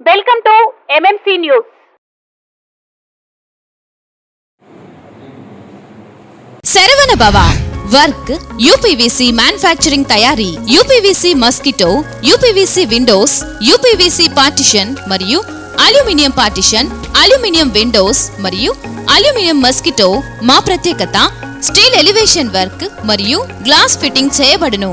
Welcome to MMC news Saravana Bhava work UPVC manufacturing తయారీ UPVC mosquito UPVC windows UPVC partition మరియు aluminium partition aluminium windows మరియు aluminium mosquito మా ప్రత్యేకత steel elevation work మరియు glass fitting చేయబడును.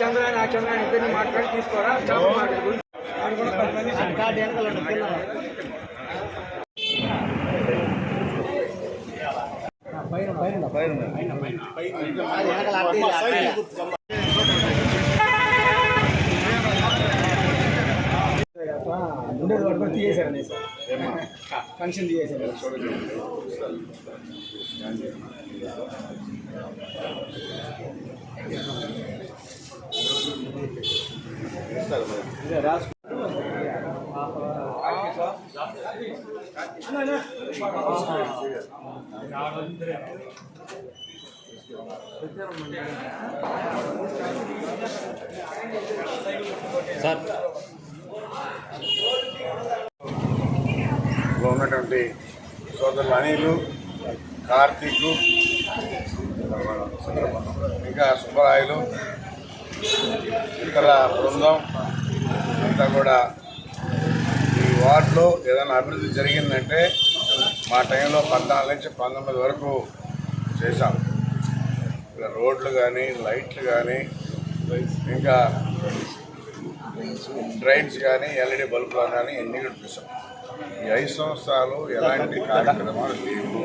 చంద్రాయన ఆ చంద్రాయన ఇద్దరిని మాట్లాడి తీసుకోరా? పది మంది పైన పైన పైన ఉండేది వాడు కూడా తీయేశారు ఫంక్షన్ తీయేశారు లో ఉన్నటువంటి సోదరులు అనిలు కార్తీక్ ఇంకా సుబ్బరాయలు ఇతర బృందం అంతా కూడా ఈ వార్డులో ఏదైనా అభివృద్ధి జరిగిందంటే మా టైంలో పద్నాలుగు నుంచి పంతొమ్మిది వరకు చేశాం. ఇక్కడ రోడ్లు కానీ లైట్లు కానీ ఇంకా డ్రైన్స్ కానీ ఎల్ఈడి బల్బులు కానీ ఎన్ని కూడా చూసాం ఈ ఐదు సంవత్సరాలు ఎలాంటి కార్యక్రమాలు లేవు.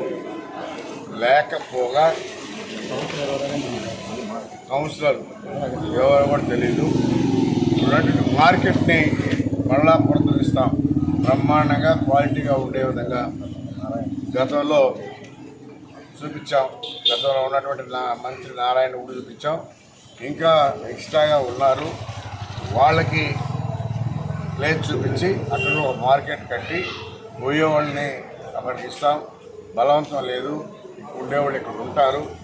లేకపోగా కౌన్సిలర్ ఎవరు కూడా తెలియదు. ఉన్నటువంటి మార్కెట్ని మరలా పునరుద్ధరిస్తాం. బ్రహ్మాండంగా క్వాలిటీగా ఉండే విధంగా గతంలో చూపించాం. గతంలో ఉన్నటువంటి మంత్రి నారాయణ కూడా చూపించాం. ఇంకా ఎక్స్ట్రాగా ఉన్నారు. వాళ్ళకి ప్లేస్ చూపించి అక్కడ ఒక మార్కెట్ కట్టి పోయేవాళ్ళని అక్కడికి ఇస్తాం బలవంతం లేదు. ఉండేవాళ్ళు ఇక్కడ ఉంటారు.